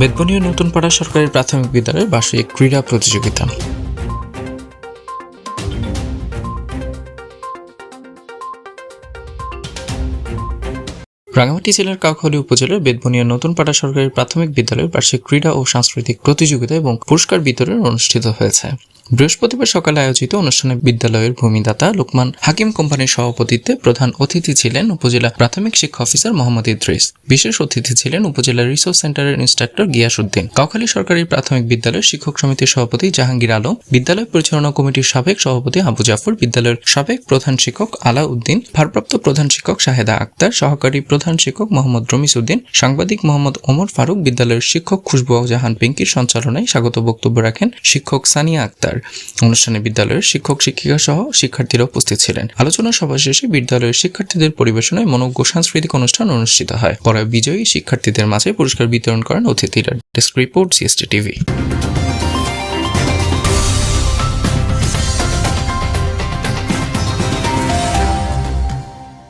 বেদবনীয় নতুন পাড়া সরকারি প্রাথমিক বিদ্যালয়ের বার্ষিক ক্রীড়া প্রতিযোগিতা। রাঙামাটি জেলার কাউখালী উপজেলার বেদবনিয়া নতুন পাড়া সরকারি প্রাথমিক বিদ্যালয়ের বার্ষিক ক্রীড়া ও সাংস্কৃতিক প্রতিযোগিতা এবং পুরস্কার বিতরণ অনুষ্ঠিত হয়েছে। বৃহস্পতিবার সকালে আয়োজিত অনুষ্ঠানে বিদ্যালয়ের ভূমিদাতা লোকমান হাকিম কোম্পানির সভাপতিত্বে প্রধান অতিথি ছিলেন উপজেলা প্রাথমিক শিক্ষা অফিসার মোহাম্মদ ইদ্রিস। বিশেষ অতিথি ছিলেন উপজেলা রিসোর্স সেন্টারের ইন্সট্রাক্টর গিয়াসউদ্দিন। কাউখালী সরকারি প্রাথমিক বিদ্যালয়ের শিক্ষক সমিতির সভাপতি জাহাঙ্গীর আলম, বিদ্যালয় পরিচালনা কমিটির সাবেক সভাপতি আবু জাফর, বিদ্যালয়ের সাবেক প্রধান শিক্ষক আলাউদ্দিন, ভারপ্রাপ্ত প্রধান শিক্ষক শাহেদা আক্তার, সহকারী প্রধান শিক্ষক মোহাম্মদ রমিস উদ্দিন সাংবাদিক মোহাম্মদ ওমর ফারুক, বিদ্যালয়ের শিক্ষক খুশবু জাহান পিঙ্কির সঞ্চালনায় স্বাগত বক্তব্য রাখেন শিক্ষক সানিয়া আক্তার। অনুষ্ঠানে বিদ্যালয়ের শিক্ষক, শিক্ষিকা সহ শিক্ষার্থীরা উপস্থিত ছিলেন। আলোচনা সভা শেষে বিদ্যালয়ের শিক্ষার্থীদের পরিবেশনায় মনোজ্ঞ সাংস্কৃতিক অনুষ্ঠান অনুষ্ঠিত হয়। পরে বিজয়ী শিক্ষার্থীদের মাঝে পুরস্কার বিতরণ করেন অতিথিরা। Desk report CST TV